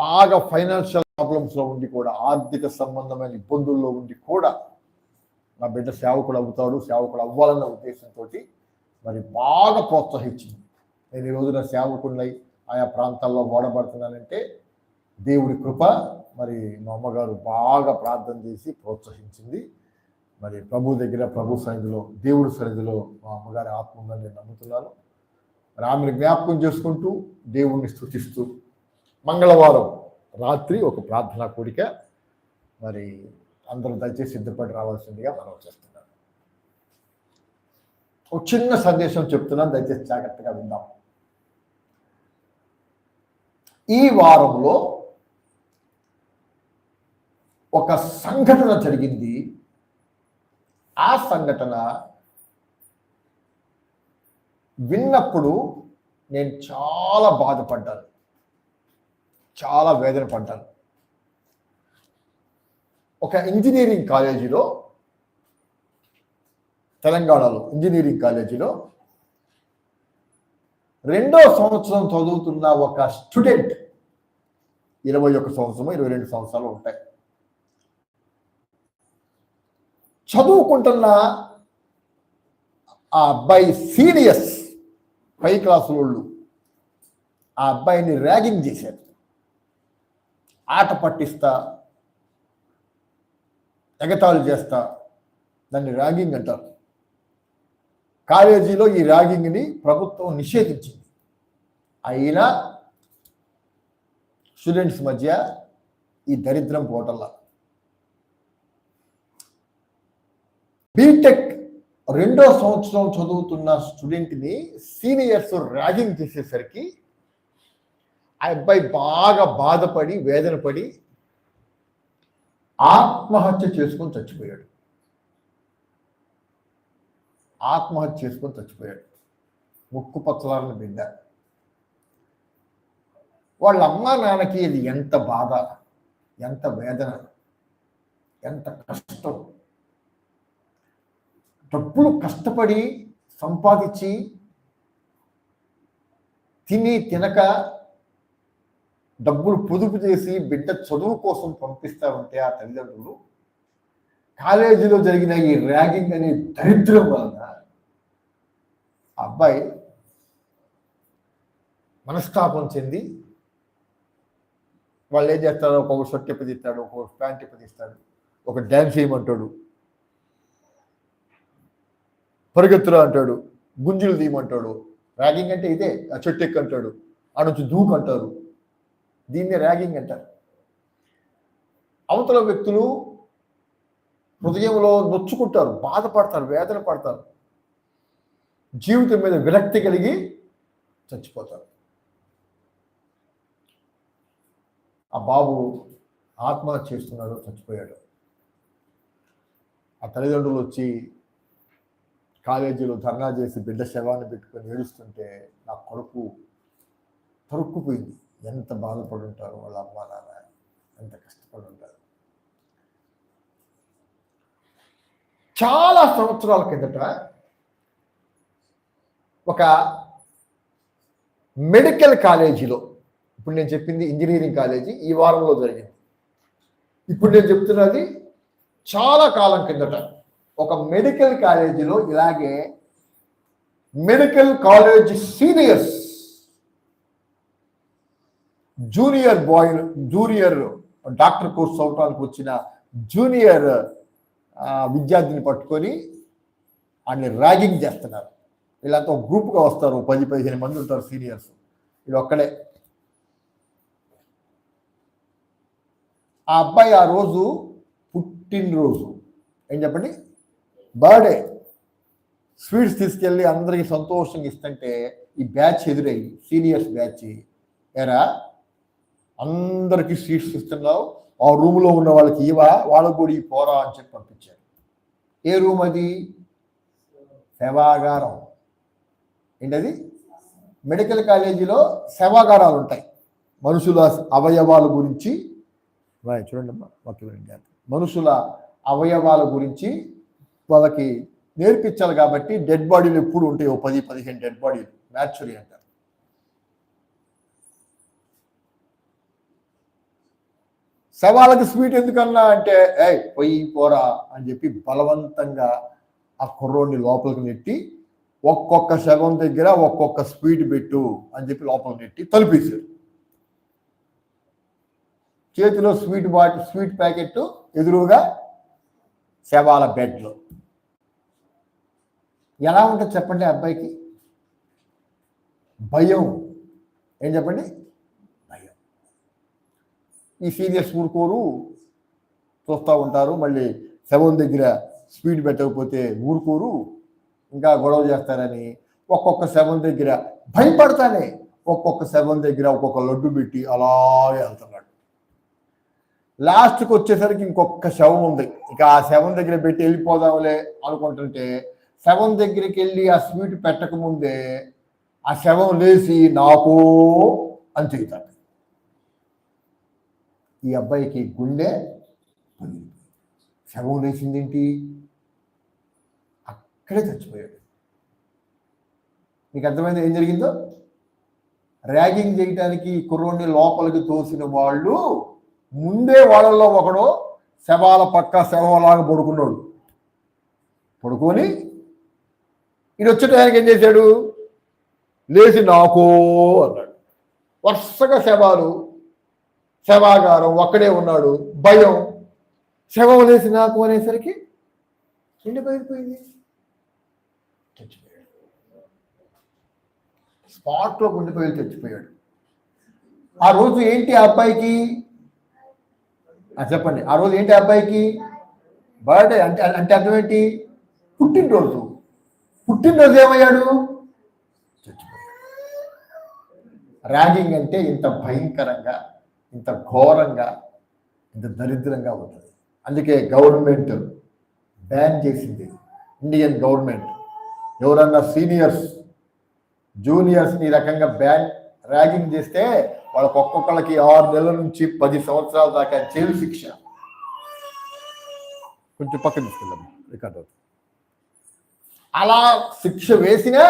బాగా ఫైనాన్షియల్ ప్రాబ్లమ్స్లో ఉండి కూడా ఆర్థిక సంబంధమైన ఇబ్బందుల్లో ఉండి కూడా నా బిడ్డ సేవకుడు అవుతాడు సేవకుడు అవ్వాలన్న ఉద్దేశంతో మరి బాగా ప్రోత్సహించింది. నేను ఈరోజు నా సేవకుడినై ఆయా ప్రాంతాల్లో ఓడబడుతున్నానంటే దేవుడి కృప మరి మా అమ్మగారు బాగా ప్రార్థన చేసి ప్రోత్సహించింది. మరి ప్రభు దగ్గర ప్రభు సన్నిధిలో దేవుడి సన్నిధిలో మా అమ్మగారి ఆత్మ ఉందని నేను నమ్ముతున్నాను. మరి ఆమెను జ్ఞాపకం చేసుకుంటూ దేవుణ్ణి స్థుతిస్తూ మంగళవారం రాత్రి ఒక ప్రార్థనా కూడిక. మరి అందరూ దయచేసి సిద్ధపడి రావాల్సిందిగా మనం చేస్తున్నాను ఒక చిన్న సందేశం చెప్తున్నాను దయచేసి జాగ్రత్తగా విందాం. ఈ వారంలో ఒక సంఘటన జరిగింది. ఆ సంఘటన విన్నప్పుడు నేను చాలా బాధపడ్డాను. చాలా వేదన పడ్డాను. ఒక ఇంజనీరింగ్ కాలేజీలో తెలంగాణలో ఇంజనీరింగ్ కాలేజీలో రెండో సంవత్సరం చదువుతున్న ఒక స్టూడెంట్ ఇరవై ఒక సంవత్సరం ఇరవై రెండు సంవత్సరాలు ఉంటాయి. చదువుకుంటున్న ఆ అబ్బాయి సీనియర్స్ పై క్లాసు వాళ్ళు ఆ అబ్బాయిని ర్యాగింగ్ చేశారు. ఆట పట్టిస్తా ఎగతాళు చేస్తా దాన్ని ర్యాగింగ్ అంటారు. కాలేజీలో ఈ ర్యాగింగ్ని ప్రభుత్వం నిషేధించింది. అయినా స్టూడెంట్స్ మధ్య ఈ దరిద్రం పోటల్లా. బీటెక్ రెండో సంవత్సరం చదువుతున్న స్టూడెంట్ని సీనియర్స్ ర్యాగింగ్ చేసేసరికి ఆ అబ్బాయి బాగా బాధపడి వేదన పడి ఆత్మహత్య చేసుకొని చచ్చిపోయాడు. ఆత్మహత్య చేసుకొని చచ్చిపోయాడు. ముక్కు పచ్చలారిన బిడ్డ వాళ్ళ అమ్మ నాన్నకి ఇది ఎంత బాధ ఎంత వేదన ఎంత కష్టం. డబ్బులు కష్టపడి సంపాదించి తిని తినక డబ్బులు పొదుపు చేసి బిడ్డ చదువు కోసం పంపిస్తా ఉంటే ఆ తల్లిదండ్రులు కాలేజీలో జరిగిన ఈ ర్యాగింగ్ అనే దరిద్రం వలన ఆ అబ్బాయి మనస్తాపం చెంది వాళ్ళు ఏం చేస్తారు? ఒక్కొక్క షర్ట్ ఇప్పదిస్తాడు ఒక ప్యాంట్ ఇప్పదిస్తాడు ఒక డ్యాన్స్ చేయమంటాడు పరిగెత్తురా అంటాడు గుంజులు తీయమంటాడు. ర్యాగింగ్ అంటే ఇదే ఆ చెట్టు ఎక్కు అంటాడు ఆ నుంచి దూకు అంటారు దీన్ని ర్యాగింగ్ అంటారు. అవతల వ్యక్తులు హృదయంలో నొచ్చుకుంటారు బాధపడతారు వేదన పడతారు. జీవితం మీద విరక్తి కలిగి చచ్చిపోతారు. ఆ బాబు ఆత్మహత్య చేస్తున్నాడు చచ్చిపోయాడు. ఆ తల్లిదండ్రులు వచ్చి కాలేజీలో ధర్నా చేసి బిడ్డ శవాన్ని పెట్టుకొని ఏడుస్తుంటే నా కొడుకు తరుక్కుపోయింది. ఎంత బాధపడి ఉంటారు వాళ్ళ అమ్మ నాన్న ఎంత కష్టపడి ఉంటారు చాలా సంవత్సరాల కిందట ఒక మెడికల్ కాలేజీలో ఇప్పుడు నేను చెప్పింది ఇంజనీరింగ్ కాలేజీ ఈ వారంలో జరిగింది. ఇప్పుడు నేను చెప్తున్నది చాలా కాలం కిందట ఒక మెడికల్ కాలేజీలో ఇలాగే medical college seniors junior boy junior doctor course చదవడానికి వచ్చిన జూనియర్ విద్యార్థిని పట్టుకొని వాడిని ర్యాగింగ్ చేస్తున్నారు. వీళ్ళంతా ఒక గ్రూప్గా వస్తారు పది పదిహేను మంది ఉంటారు సీనియర్స్. ఇది ఒక్కడే. ఆ అబ్బాయి ఆ రోజు పుట్టినరోజు. ఏం చెప్పండి? బర్త్డే. స్వీట్స్ తీసుకెళ్ళి అందరికీ సంతోషంగా ఇస్తుంటే ఈ బ్యాచ్ ఎదురయ్యి సీనియర్స్ బ్యాచ్. ఎరా అందరికి సీట్స్ ఇస్తున్నావు. ఆ రూమ్లో ఉన్న వాళ్ళకి ఇవా వాళ్ళకు కూడా ఈ పోరా అని చెప్పి పంపించారు. ఏ రూమ్ అది? శవాగారం. ఏంటది? మెడికల్ కాలేజీలో శవాగారాలు ఉంటాయి. మనుషుల అవయవాల గురించి చూడండి అమ్మా ఓకే మనుషుల అవయవాల గురించి వాళ్ళకి నేర్పించాలి కాబట్టి డెడ్ బాడీలు ఎప్పుడు ఉంటాయి ఓ పది పదిహేను డెడ్ బాడీలు. న్యాచురీ అంటారు. శవాలకు స్వీట్ ఎందుకన్నా అంటే ఏయ్ పొయ్యి పోరా అని చెప్పి బలవంతంగా ఆ కుర్రోడిని లోపలికి నెట్టి ఒక్కొక్క శవం దగ్గర ఒక్కొక్క స్వీట్ పెట్టు అని చెప్పి లోపలికి నెట్టి తలుపేశారు చేతిలో స్వీట్ బాటిల్ స్వీట్ ప్యాకెట్ ఎదురుగా శవాల బెడ్లో. ఎలా ఉంటుంది చెప్పండి ఆ అబ్బాయికి? భయం. ఏం చెప్పండి? ఈ సీరియస్ ఊరుకోరు చూస్తూ ఉంటారు. మళ్ళీ శవం దగ్గర స్పీడ్ పెట్టకపోతే ఊరుకోరు ఇంకా గొడవ చేస్తారని ఒక్కొక్క శవం దగ్గర భయపడతానే ఒక్కొక్క శవం దగ్గర ఒక్కొక్క లడ్డు పెట్టి అలాగే వెళ్తున్నాడు. లాస్ట్కి వచ్చేసరికి ఇంకొక శవం ఉంది. ఇక ఆ శవం దగ్గర పెట్టి వెళ్ళిపోదాంలే అనుకుంటుంటే శవం దగ్గరికి వెళ్ళి ఆ స్వీట్ పెట్టకముందే ఆ శవం లేచి నాకు అని చెబుతాడు. ఈ అబ్బాయికి గుండె శవం లేచిందేంటి? అక్కడే చచ్చిపోయాడు. మీకు అర్థమైంది ఏం జరిగిందో? ర్యాగింగ్ చేయడానికి కుర్రోడిని లోపలికి తోసిన వాళ్ళు ముందే వాళ్ళల్లో ఒకడు శవాల పక్క శవంలాగా పడుకున్నాడు. పడుకొని ఈయన వచ్చే టయానికి ఏం చేశాడు? లేచి నాకో అన్నాడు. వరుసగా శవాలు శవాగారం ఒక్కడే ఉన్నాడు. భయం. శవం లేచి నాకు అనేసరికి ఎండి చచ్చిపోయాడు. స్పాట్లో గుండిపోయి చచ్చిపోయాడు. ఆ రోజు ఏంటి ఆ అబ్బాయికి? చెప్పండి. ఆ రోజు ఏంటి అబ్బాయికి? బర్త్డే అంటే అంటే అర్థం ఏంటి? పుట్టినరోజు. పుట్టినరోజు ఏమయ్యాడు? చచ్చిపోయాడు. ర్యాగింగ్ అంటే ఇంత భయంకరంగా ఇంత ఘోరంగా ఇంత దరిద్రంగా ఉంటుంది. అందుకే గవర్నమెంట్ బ్యాన్ చేసింది ఇండియన్ గవర్నమెంట్. ఎవరన్నా సీనియర్స్ జూనియర్స్ని ఈ రకంగా బ్యాన్ ర్యాగింగ్ చేస్తే వాళ్ళకి ఒక్కొక్కళ్ళకి ఆరు నెలల నుంచి పది సంవత్సరాల దాకా జైలు శిక్ష. కొంచెం పక్కన తీసుకెళ్ళాము రికార్డ్ అవుతుంది. అలా శిక్ష వేసినా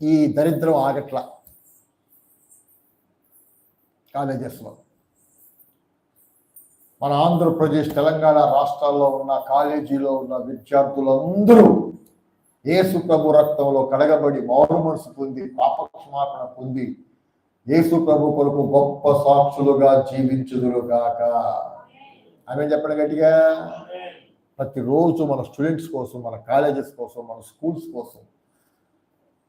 ఈ దరిద్రం ఆగట్ల. కాలేజెస్లో. మన ఆంధ్రప్రదేశ్ తెలంగాణ రాష్ట్రాల్లో ఉన్న కాలేజీలో ఉన్న విద్యార్థులందరూ యేసు ప్రభు రక్తంలో కడగబడి మారు మనసు పొంది పాపక్షమాపణ పొంది యేసు ప్రభు కొరకు గొప్ప సాక్షులుగా జీవించుదురుగాక. ఆమె చెప్పండి గట్టిగా. ప్రతిరోజు మన స్టూడెంట్స్ కోసం మన కాలేజెస్ కోసం మన స్కూల్స్ కోసం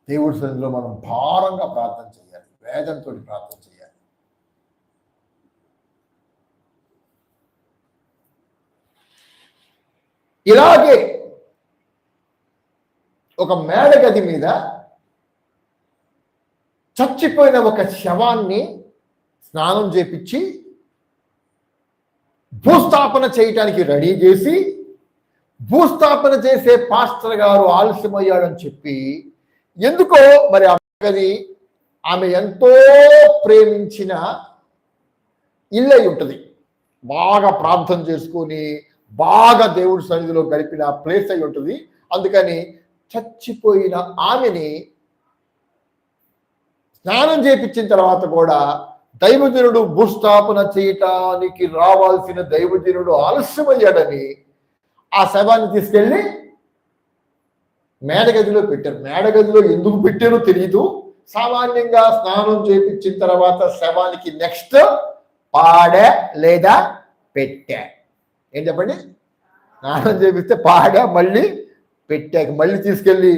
దేవుడి సన్నిధిలో మనం భారంగా ప్రార్థన చేయాలి. వేదంతో ప్రార్థన చేయాలి. ఇలాగే ఒక మేడగది మీద చచ్చిపోయిన ఒక శవాన్ని స్నానం చేపించి భూస్థాపన చేయటానికి రెడీ చేసి భూస్థాపన చేసే పాస్టర్ గారు ఆలస్యమయ్యాడని చెప్పి ఎందుకో మరి ఆ గది ఆమె ఎంతో ప్రేమించిన ఇల్లు ఉంటుంది. బాగా ప్రార్థన చేసుకొని బాగా దేవుడి సన్నిధిలో గడిపిన ప్లేస్ అయి ఉంటుంది. అందుకని చచ్చిపోయిన ఆమెని స్నానం చేపించిన తర్వాత కూడా దైవజనుడు భూస్థాపన చేయటానికి రావాల్సిన దైవజనుడు ఆలస్యమయ్యాడని ఆ శవాన్ని తీసుకెళ్ళి మేడగదిలో పెట్టారు. మేడగదిలో ఎందుకు పెట్టారో తెలియదు సామాన్యంగా స్నానం చేపించిన తర్వాత శవానికి నెక్స్ట్ పాడే లేదా పెట్టే? ఏం చెప్పండి? స్నానం చేపిస్తే పాడా మళ్ళీ పెట్టాక మళ్ళీ తీసుకెళ్ళి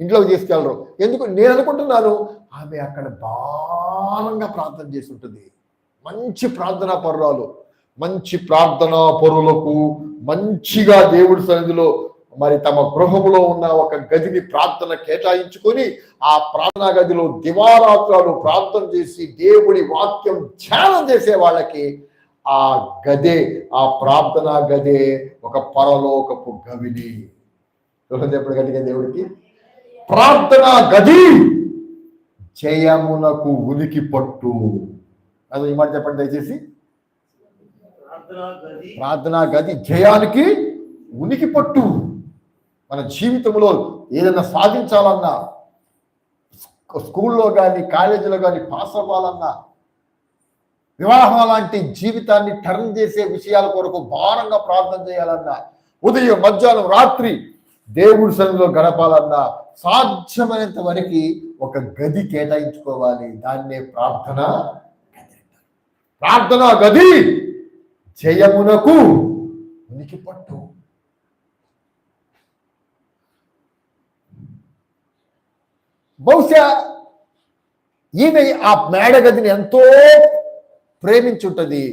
ఇంట్లోకి తీసుకెళ్ళరు. ఎందుకు? నేను అనుకుంటున్నాను ఆమె అక్కడ భారంగా ప్రార్థన చేసి ఉంటుంది మంచి ప్రార్థనా పరురాలు. మంచి ప్రార్థనా పరులకు మంచిగా దేవుడి సన్నిధిలో మరి తమ గృహములో ఉన్న ఒక గదిని ప్రార్థన కేటాయించుకొని ఆ ప్రార్థనా గదిలో దివారాత్రాలు ప్రార్థన చేసి దేవుడి వాక్యం ధ్యానం చేసే వాళ్ళకి ఆ గదే ఆ ప్రార్థనా గదే ఒక పరలోకపు గవిని. ఎప్పుడు దేవుడికి? ప్రార్థనా గది జయమునకు ఉనికి పట్టు. అది ఈ మాట చెప్పండి దయచేసి. ప్రార్థనా గది జయానికి ఉనికి పట్టు. మన జీవితంలో ఏదైనా సాధించాలన్నా స్కూ- స్కూల్లో కానీ కాలేజీలో కానీ పాస్ అవ్వాలన్నా వివాహం లాంటి జీవితాన్ని టర్న్ చేసే విషయాల కొరకు భారంగా ప్రార్థన చేయాలన్నా ఉదయం మధ్యాహ్నం రాత్రి దేవుడి సన్నిధిలో గడపాలన్నా సాధ్యమైనంత వరకు ఒక గది కేటాయించుకోవాలి. దాన్నే ప్రార్థన ప్రార్థన గది జయమునకు ఉనికి పట్టు బహుశా ఈమె ఆ మేడ గదిని ఎంతో ప్రేమించుంటది.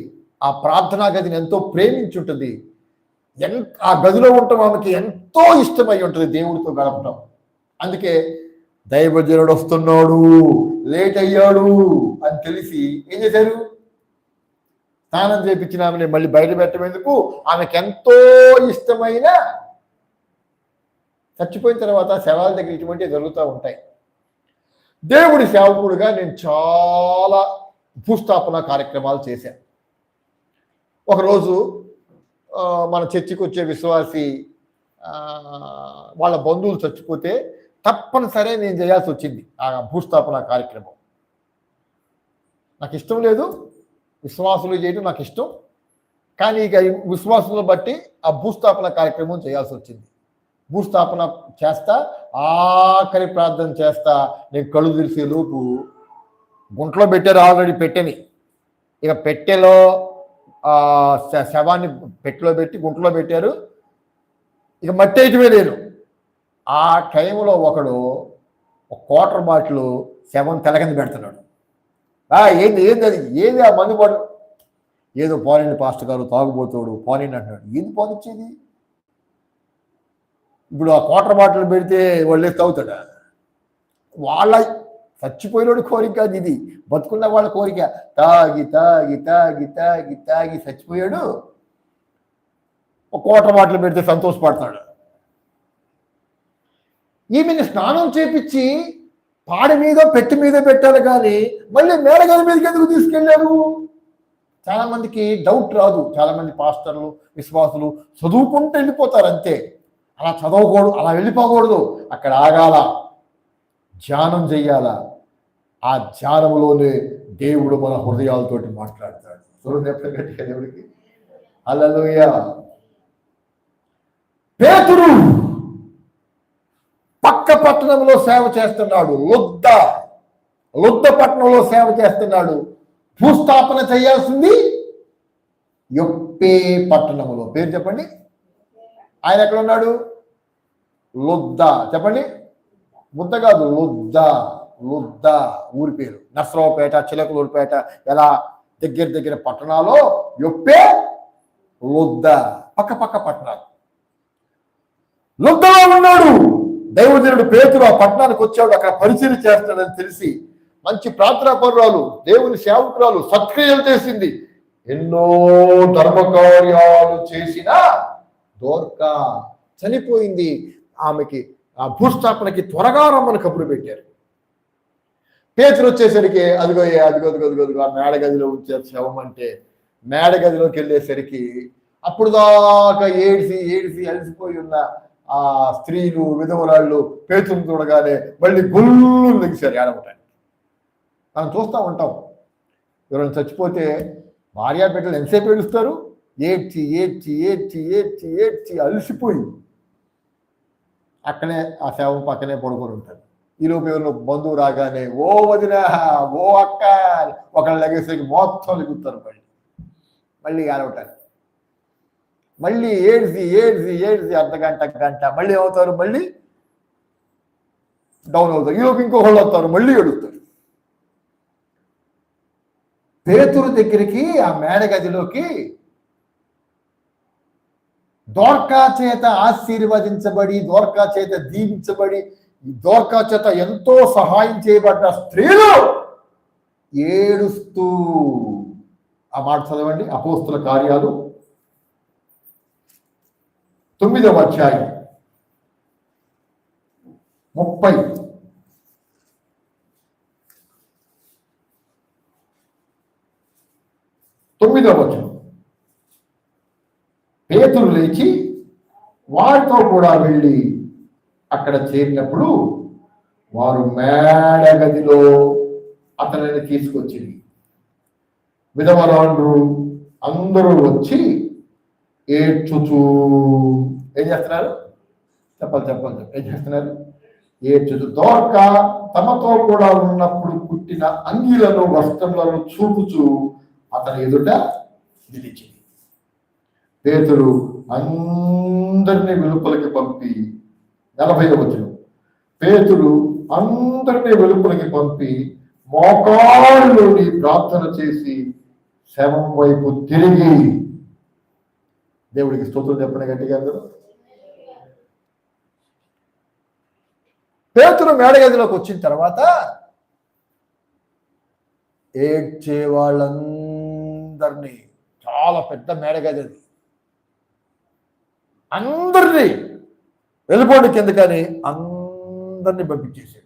ఆ ప్రార్థనా గదిని ఎంతో ప్రేమించుంటుంది. ఎన్ ఆ గదిలో ఉండటం ఆమెకి ఎంతో ఇష్టమై ఉంటుంది దేవుడితో గడపటం. అందుకే దైవజనుడు వస్తున్నాడు లేట్ అయ్యాడు అని తెలిసి ఏం చేశారు? స్నానం చేపించిన ఆమెని మళ్ళీ బయట పెట్టమేందుకు ఆమెకు ఎంతో ఇష్టమైన చచ్చిపోయిన తర్వాత శవాల దగ్గర ఇటువంటివి జరుగుతూ ఉంటాయి. దేవుడి సేవకుడుగా నేను చాలా భూస్థాపన కార్యక్రమాలు చేశాను ఒకరోజు మన చర్చికి వచ్చే విశ్వాసి వాళ్ళ బంధువులు చచ్చిపోతే తప్పనిసరి నేను చేయాల్సి వచ్చింది ఆ భూస్థాపన కార్యక్రమం. నాకు ఇష్టం లేదు విశ్వాసులు చేయడం నాకు ఇష్టం కానీ ఇక విశ్వాసులను బట్టి ఆ భూస్థాపన కార్యక్రమం చేయాల్సి వచ్చింది. భూస్థాపన చేస్తా ఆఖరి ప్రార్థన చేస్తా నేను కళ్ళు తెలిసే లోపు గుంట్లో పెట్టారు ఆల్రెడీ పెట్టెని ఇక పెట్టెలో శ- శవాన్ని పెట్టెలో పెట్టి గుంట్లో పెట్టారు. ఇక మట్టి వేయటమే లేదు ఆ టైంలో ఒకడు ఒక క్వార్టర్ బాటిల్ శవం తెలకింద పెడుతున్నాడు. ఏంది ఏంది అది? ఏది ఆ మందు పడు ఏదో పోనండి పాస్టర్ గారు తాగుబోతాడు పోనండి అంటున్నాడు. ఏది పోనిచ్చేది? ఇప్పుడు ఆ క్వార్టర్ బాటిల్ పెడితే వాళ్ళే తాగుతాడా? వాళ్ళ చచ్చిపోయినోడు కోరిక కాదు ఇది. బతుకున్న వాళ్ళ కోరిక. తాగి తాగి తాగి తాగి తాగి చచ్చిపోయాడు. ఒక కోట బాటిల్ పెడితే సంతోషపడతాడు. ఈమెని స్నానం చేపించి పాడి మీద పెట్టి మీద పెట్టాలి కానీ మళ్ళీ మేడగది మీదకి ఎందుకు తీసుకెళ్ళారు చాలా మందికి డౌట్ రాదు. చాలా మంది పాస్టర్లు విశ్వాసులు చదువుకుంటూ వెళ్ళిపోతారు అంతే. అలా చదవకూడదు అలా వెళ్ళిపోకూడదు. అక్కడ ఆగాల. ధ్యానం చెయ్యాలా ఆ ధ్యానంలోనే దేవుడు మన హృదయాలతోటి మాట్లాడతాడు. చూడండి ఎప్పుడు గట్టిగా దేవుడికి. అల్లలోయ పేతురు పక్క పట్టణంలో సేవ చేస్తున్నాడు. లుద్ద లుద్ద పట్టణంలో సేవ చేస్తున్నాడు. భూస్థాపన చేయాల్సింది యొప్పే పట్టణంలో పేరు చెప్పండి. ఆయన ఎక్కడ ఉన్నాడు? లుద్ద. చెప్పండి. ముద్ద కాదు లుద్ద. లుద్ద ఊరి పేరు. నర్సరావుపేట చిలకలూరుపేట ఎలా దగ్గర దగ్గర పట్టణాలు యొప్పే లుద్ద పక్క పక్క పట్టణాలు. లుద్దలో ఉన్నాడు. దైవజనుడు పేతురు ఆ పట్టణానికి వచ్చాడు. అక్కడ పరిచయం చేస్తాడని తెలిసి మంచి ప్రార్థనా పరురాలు దేవుని సేవకురాలు సత్క్రియలు చేసింది. ఎన్నో ధర్మకార్యాలు చేసిన దోర్క చనిపోయింది. ఆమెకి ఆ భూస్థాపనకి త్వరగా రమ్మని కబురు పెట్టారు. పేతులు వచ్చేసరికి అదిగో అదిగో అదిగో అదిగో అదిగో మేడ గదిలో ఉంచే శవం అంటే మేడ గదిలోకి వెళ్ళేసరికి అప్పుడు దాకా ఏడిసి ఏడిసి అలసిపోయి ఉన్న ఆ స్త్రీలు విధవరాళ్ళు పేతులు చూడగానే మళ్ళీ గుళ్ళు లెగిశారు ఏడవటానికి మనం చూస్తూ ఉంటాం. ఎవరైనా చచ్చిపోతే భార్య బిడ్డలు ఎంతసేపు ఏడుస్తారు? ఏడ్చి ఏడ్చి ఏడ్చి ఏడ్చి ఏడ్చి అలసిపోయి అక్కడే ఆ శవం పక్కనే పడుకొని ఉంటారు. ఈలోపు ఎవరు బంధువు రాగానే ఓ వదిన ఓ అక్క ఒకళ్ళు లగేసరికి మొత్తం లిగుతారు మళ్ళీ. మళ్ళీ ఏడవటానికి మళ్ళీ ఏడ్చి ఏడ్చి ఏడ్చి అర్ధ గంట గంట మళ్ళీ అవుతారు మళ్ళీ డౌన్ అవుతారు. ఈలోపు ఇంకొకళ్ళు వస్తారు మళ్ళీ ఏడుస్తారు. పేతురు దగ్గరికి ఆ మేడ గదిలోకి దోర్కా చేత ఆశీర్వదించబడి దోర్కా చేత దీవించబడి దోర్కా చేత ఎంతో సహాయం చేయబడ్డ స్త్రీలు ఏడుస్తూ. ఆ మాట చదవండి. అపోస్తుల కార్యాలు. తొమ్మిదవ అధ్యాయం. ముప్పై. తొమ్మిదవ వచనం. లేచి వారితో కూడా వెళ్ళి అక్కడ చేరినప్పుడు వారు మేడ గదిలో అతనిని తీసుకొచ్చింది. విధవరాండ్రు అందరూ వచ్చి ఏడ్చుచూ ఏం చేస్తున్నారు? చెప్పాలి చెప్పాలి ఏం చేస్తున్నారు? ఏడ్చుచు దోర్క తమతో కూడా ఉన్నప్పుడు పుట్టిన అంగీలను వస్త్రములను చూపుచూ అతని ఎదుట నిలిచింది. పేతురు అందరినీ వెలుపలికి పంపి నలభై వచ్చిన పేతుడు అందరినీ వెలుపలికి పంపి మోకాళ్ళుని ప్రార్థన చేసి శవం వైపు తిరిగి. దేవుడికి స్తోత్రం చెప్పండి గట్టిగా అందరూ. పేతులు మేడగదిలోకి వచ్చిన తర్వాత ఏడ్చే వాళ్ళందరినీ చాలా పెద్ద మేడగది అది. అందరినీ వెళ్ళిపోండి కిందకని అందరినీ పంపించేసాడు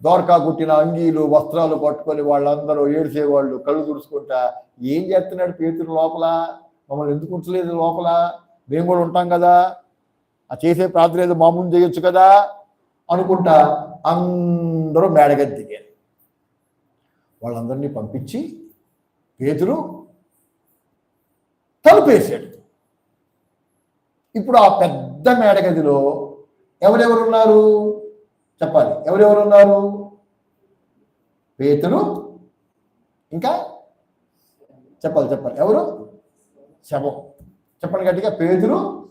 దోరకా కుట్టిన అంగీలు వస్త్రాలు పట్టుకొని వాళ్ళందరూ ఏడిసేవాళ్ళు కళ్ళు తుడుచుకుంటా ఏం చేస్తున్నాడు పేతురు లోపల? మమ్మల్ని ఎందుకు ఉంచలేదు లోపల? మేము కూడా ఉంటాం కదా? ఆ చేసే ప్రార్థన ఏదో మామూలు చేయొచ్చు కదా? అనుకుంటా అందరూ మేడగది దిగారు. వాళ్ళందరినీ పంపించి పేతురు తలుపేశాడు. ఇప్పుడు ఆ పెద్ద పెద్ద మేడగదిలో ఎవరెవరు ఉన్నారు చెప్పాలి. ఎవరెవరు ఉన్నారు పేతురు ఇంకా చెప్పాలి చెప్పాలి. ఎవరు? శవం. చెప్పండి గట్టిగా. పేతురు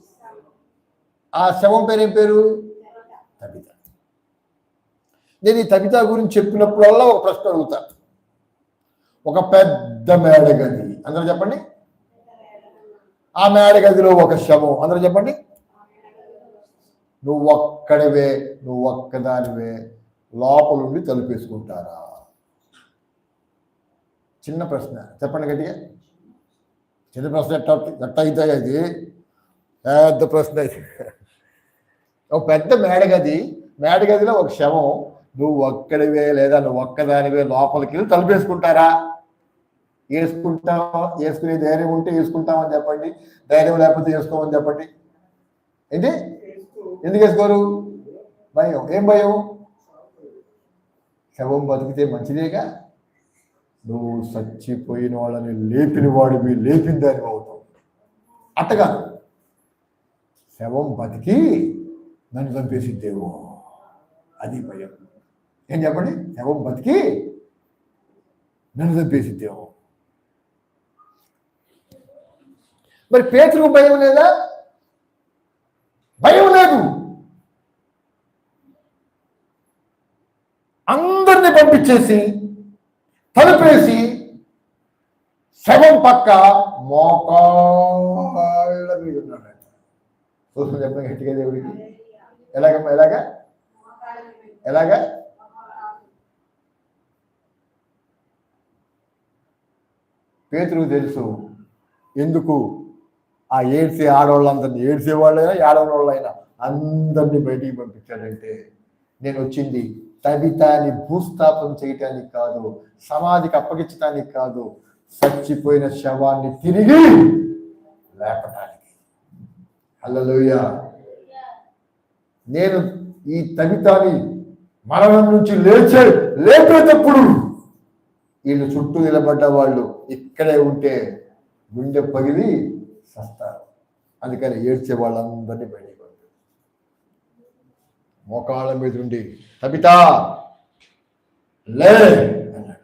ఆ శవం పేరు ఏం పేరు? తబిత. నేను ఈ తబిత గురించి చెప్పినప్పుడల్లా ఒక ప్రశ్న అడుగుతా. ఒక పెద్ద మేడగది. అందరూ చెప్పండి. ఆ మేడగదిలో ఒక శవం. అందరూ చెప్పండి. నువ్వు ఒక్కడివే నువ్వు ఒక్కదానివే లోపలుండి తలుపేసుకుంటారా? చిన్న ప్రశ్న. చెప్పండి గట్టిగా. చిన్న ప్రశ్న ఎట్ట ఎట్ట అవుతుంది అది? పెద్ద ప్రశ్న ఇది. ఒక పెద్ద మేడగది. మేడగదిలో ఒక శవం. నువ్వు ఒక్కడివే లేదా నువ్వు ఒక్కదానివే లోపలికి వెళ్ళి తలుపేసుకుంటారా? వేసుకుంటాం వేసుకునే ధైర్యం ఉంటే వేసుకుంటామని చెప్పండి. ధైర్యం లేకపోతే వేసుకోమని చెప్పండి. ఏంటి? ఎందుకు వేసుకోరు? భయం. ఏం భయం? శవం బతికితే మంచిదేగా? నువ్వు చచ్చిపోయిన వాళ్ళని లేపిన వాడివి లేపిన దాని అవుతావు. అట్టగా శవం బతికి నన్ను చంపేసిద్దేవో అది భయం. ఏం చెప్పండి? శవం బతికి నన్ను చంపేసిద్దేవో మరి పేతురుకు భయం లేదా? భయం లేదు. అందరిని పంపించేసి తలుపేసి శవం పక్క మోకాళ్ళ మీద ఉన్నాడు చూసిన చెప్పిన గట్టిగా దేవుడికి. ఎలాగమ్మా ఎలాగా? ఎలాగా? పేతులు తెలుసు ఎందుకు ఆ ఏడ్చే ఆడవాళ్ళందరినీ ఏడ్చే వాళ్ళైనా ఏడవని అందరినీ బయటికి పంపించాడంటే నేను వచ్చింది తబితాని భూస్థాపన చేయటానికి కాదు సమాధికి అప్పగించడానికి కాదు చచ్చిపోయిన శవాన్ని తిరిగి లేపటానికి. హల్లెలూయా. నేను ఈ తబితాని మరణం నుంచి లేచే లేపేటప్పుడు వీళ్ళు చుట్టూ నిలబడ్డ వాళ్ళు ఇక్కడే ఉంటే గుండె పగిలి సస్తారు అందుకని ఏడ్చే వాళ్ళందరినీ బయటికి పంపారు మోకాళ్ళ మీద ఉండి తబితా లే అన్నాడు.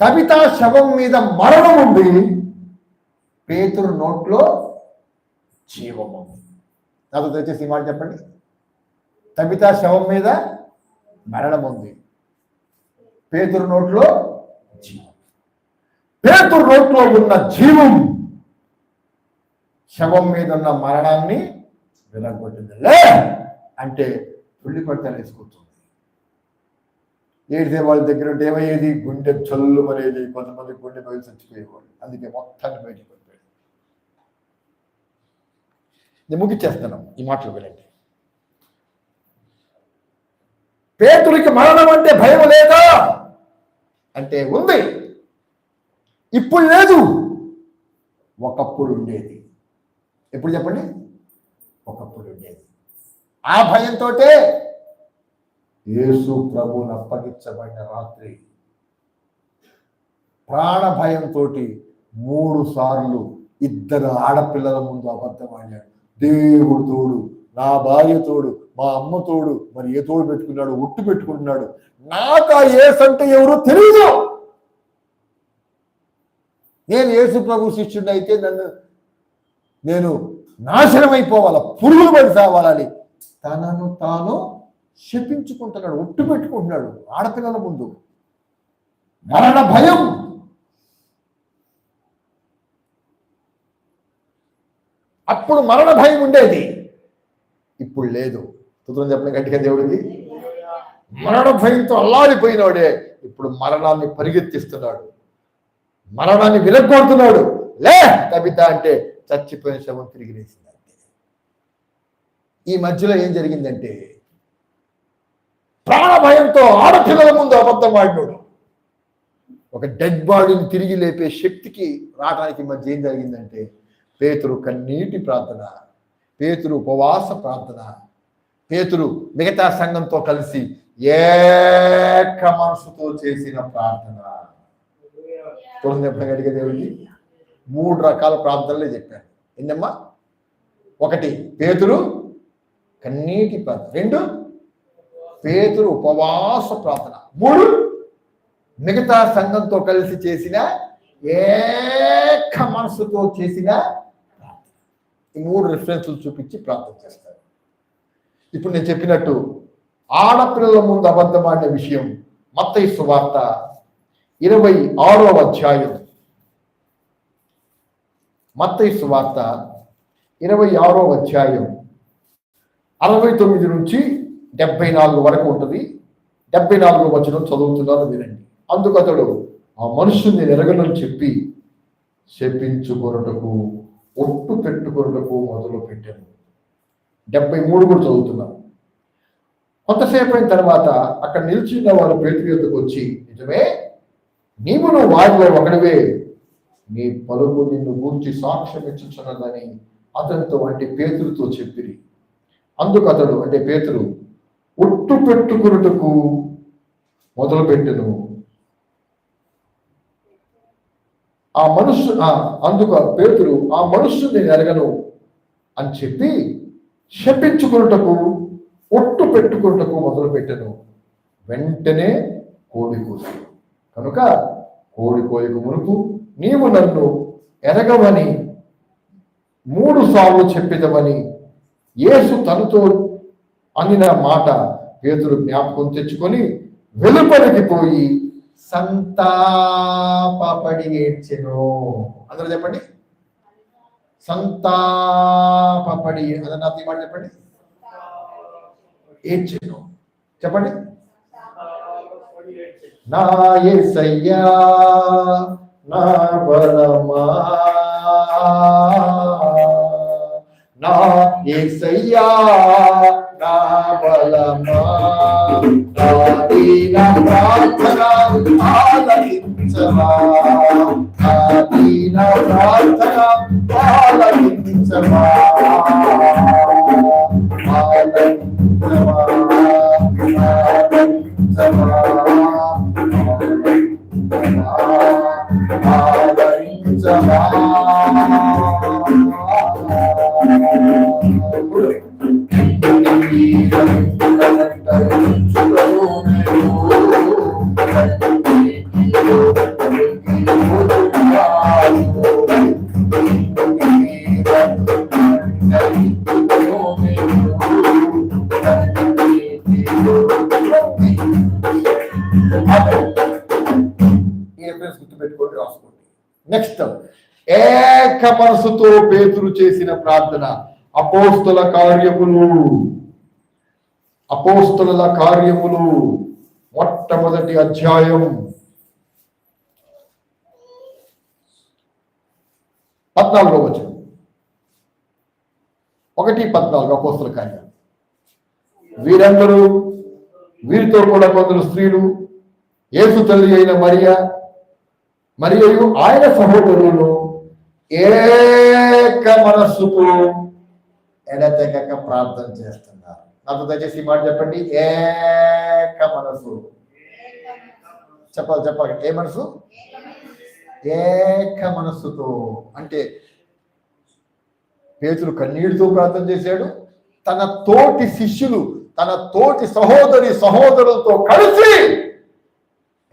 తబితా శవం మీద మరణం ఉంది పేతురు నోట్లో జీవం ఉంది. నాతో దయచేసి ఈ మాట చెప్పండి. తబితా శవం మీద మరణం ఉంది. పేతురు నోట్లో జీవం పేతురు నోట్లో ఉన్న జీవం శవం మీద ఉన్న మరణాన్ని వినగొట్టింది లే అంటే తుళ్ళి పడతాను వేసుకుంటుంది ఏడితే వాళ్ళ దగ్గర ఉంటే ఏమయ్యేది? గుండె చల్లు అనేది కొంతమంది గుండె బయలు చచ్చిపోయేవాళ్ళు. అందుకే మొత్తాన్ని బయటకు పంపాడు నేను ముగిచ్చేస్తాను ఈ మాటలు వినండి. పేతుడికి మరణం అంటే భయం లేదా? అంటే ఉంది. ఇప్పుడు లేదు. ఒకప్పుడు ఉండేది. ఎప్పుడు చెప్పండి? ఒకప్పుడు ఉండేది. ఆ భయంతో యేసు ప్రభువును అప్పగించబడిన రాత్రి ప్రాణ భయంతో మూడు సార్లు ఇద్దరు ఆడపిల్లల ముందు అబద్ధమాడాడు. దేవుడు తోడు నా భార్య తోడు మా అమ్మ తోడు మరి ఏ తోడు పెట్టుకున్నాడు ఒట్టు పెట్టుకుంటున్నాడు నాకు ఆ ఏసంటే ఎవరో తెలియదు నేను యేసు ప్రభు అయితే నన్ను నేను నాశనం అయిపోవాలా పురుగులు పడి సావాలని తనను తాను శపించుకుంటున్నాడు ఒట్టు పెట్టుకుంటున్నాడు ఆడపిల్లల ముందు. మరణ భయం. అప్పుడు మరణ భయం ఉండేది. ఇప్పుడు లేదు. తుతురం చెప్పిన గట్టిగా దేవుడికి మరణ భయంతో అల్లాడిపోయినాడే. ఇప్పుడు మరణాన్ని పరిగెత్తిస్తున్నాడు. మరణాన్ని విరగొడుతున్నాడు లే కవిత అంటే చచ్చిపోయిన శవం తిరిగి లేచిందంటే ఈ మధ్యలో ఏం జరిగిందంటే ప్రాణ భయంతో ఆడపిల్లల ముందు అబద్ధం వాడినాడు ఒక డెడ్ బాడీని తిరిగి లేపే శక్తికి రావడానికి మధ్య ఏం జరిగిందంటే పేతురు కన్నీటి ప్రార్థన పేతురు ఉపవాస ప్రార్థన పేతురు మిగతా సంఘంతో కలిసి ఏక మనసుతో చేసిన ప్రార్థన. చూడండి చెప్పిన అడిగే దేవుడికి మూడు రకాల ప్రార్థనలే చెప్పాను ఏంటమ్మా ఒకటి పేతురు కన్నీటి ప్రార్థన రెండు పేతురు ఉపవాస ప్రార్థన. మూడు మిగతా సంఘంతో కలిసి చేసిన ఏక మనసుతో చేసిన ఈ మూడు రిఫరెన్స్లు చూపించి ప్రార్థన చేస్తారు. ఇప్పుడు నేను చెప్పినట్టు ఆడపిల్లల ముందు అబద్ధం ఆడిన విషయం మత్తయి సువార్త ఇరవై ఆరో అధ్యాయం. మత్తైసు సువార్త ఇరవై ఆరో అధ్యాయం. అరవై తొమ్మిది నుంచి డెబ్బై నాలుగు వరకు ఉంటుంది. డెబ్బై నాలుగు వచనం చదువుతున్నాను వినండి. అందుకు అతడు ఆ మనుషుని ఎరగనని చెప్పి శపించుకొనటకు ఒట్టు పెట్టుకొనుటకు మొదలు పెట్టాను డెబ్బై మూడు కూడా చదువుతున్నాను. కొంతసేపు అయిన తర్వాత అక్కడ నిలిచిన వారు పేరు యొద్దకు వచ్చి నిజమే నీవు నువ్వు వారిలో ఒకడివే. నీ పలుకు నిన్ను గూర్చి సాక్ష్యం ఇచ్చుచున్నదని అతనితో అంటే పేతురుతో చెప్పిరి. అందుకు అతడు అంటే పేతురు ఒట్టు పెట్టుకున్నటకు మొదలుపెట్టెను. ఆ మనుషు ఆ, అందుకు పేతురు ఆ మనుషుని నేను ఎరగను. అని చెప్పి శపించుకున్నటకు ఒట్టు పెట్టుకున్నటకు మొదలుపెట్టను. వెంటనే కోడి కూసి కనుక కోడి కోయకు మునుపు నీవు నన్ను ఎరగవని మూడు సార్లు చెప్పిదవని యేసు తనతో అనిన మాట పేతురు జ్ఞాపకం తెచ్చుకొని వెలుపలికి పోయి సంతాపడి ఏడ్చెను. అందరూ చెప్పండి. సంతాపడి అదన్నా ఈ చెప్పండి. ఏడ్చెను. చెప్పండి. నా యేసయ్యా నా బలమా. నా యేసయ్యా నా బలమా. నా దీన ప్రార్థన ఆలకించవా నా దీన ప్రార్థన ఆలకించవా ఈ చేసిన ప్రార్థన. అపోస్తుల కార్యములు. అపోస్తుల కార్యములు. మొట్టమొదటి అధ్యాయం. పద్నాలుగో వచనం. ఒకటి పద్నాలుగు అపోస్తుల కార్యం వీరందరూ వీరితో కూడా కొందరు స్త్రీలు యేసు తల్లి అయిన మరియ మరియు ఆయన సహోదరులు ఏక మనస్సుకు ఎడతెగక ప్రార్థన చేస్తున్నారు. నాతో దయచేసి ఈ మాట చెప్పండి. ఏక మనసు చెప్పాలి చెప్పాలి. ఏ మనసు ఏక మనస్సుతో. అంటే పేతులు కన్నీటితో ప్రార్థన చేశాడు. తన తోటి శిష్యులు తన తోటి సహోదరి సహోదరులతో కలిసి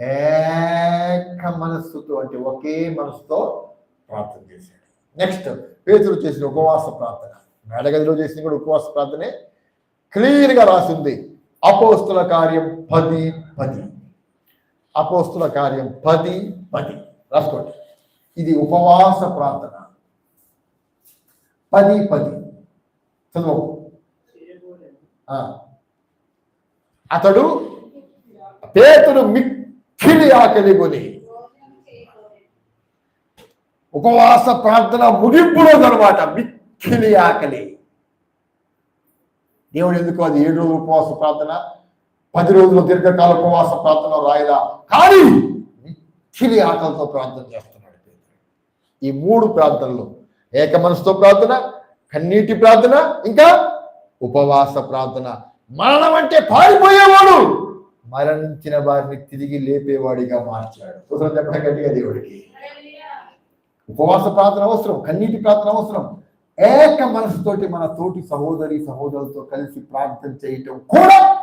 ఏక మనస్సుతో అంటే ఒకే మనసుతో ప్రార్థన చేశాడు. నెక్స్ట్ పేతులు చేసిన ఉపవాస ప్రార్థన. మేడగదిలో చేసిన కూడా ఉపవాస ప్రార్థనే క్లియర్గా రాసింది. అపోస్తుల కార్యం పది పది. అపోస్తుల కార్యం పది పది. రాసుకోండి. ఇది ఉపవాస ప్రార్థన. పది పది. చదువు. అతడు పేతుడు మిక్కిలి ఆకలి కొని ఉపవాస ప్రార్థన ముగింపులో అనమాట మిక్కిలి ఆకలి. దేవుడు ఎందుకు అది ఏడు రోజులు ఉపవాస ప్రార్థన పది రోజులు దీర్ఘకాల ఉపవాస ప్రార్థన రాయలా? కానీ మిక్కిలి ఆకలితో ప్రార్థన చేస్తున్నాడు ఈ మూడు ప్రార్థనలు ఏక మనసుతో ప్రార్థన కన్నీటి ప్రార్థన ఇంకా ఉపవాస ప్రార్థన. మరణం అంటే పారిపోయేవాడు మరణించిన వారిని తిరిగి లేపేవాడిగా మార్చాడు. కుదరం చెప్పడం గట్టిగా దేవుడికి. ఉపవాస ప్రార్థన అవసరం కన్నీటి ప్రార్థన అవసరం. ఏక మనసుతోటి మన తోటి సహోదరి సహోదరులతో కలిసి ప్రార్థన చేయటం కూడా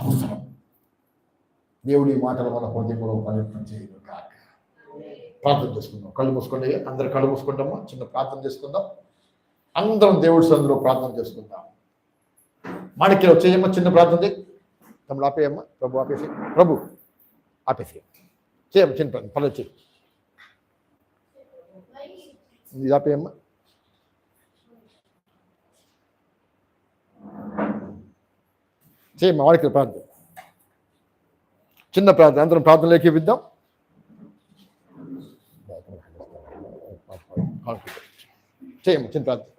అవసరం. దేవుడి మాటల వల్ల హృదయంలో ప్రయత్నం చేయడం కాక ప్రార్థన చేసుకుందాం. కళ్ళు మూసుకోండి అందరు కళ్ళు మూసుకుంటాము చిన్న ప్రార్థన చేసుకుందాం. అందరం దేవుడి సందులో ప్రార్థన చేసుకుందాం. మనకి వచ్చేయమ్మా. చిన్న ప్రార్థన తమ్ముడు ఆపేయమ్మా. ప్రభు ఆపేసి. ప్రభు ఆపేసి. చేయమ్మా చిన్న ప్రార్థన. పర్లేదు ఇది ఆపేయమ్మా చేయమ్మా వాడికి ప్రార్థన చిన్న ప్రార్థన అందరం ప్రార్థనలోకి ఇద్దాం చేయమ్మా చిన్న ప్రార్థన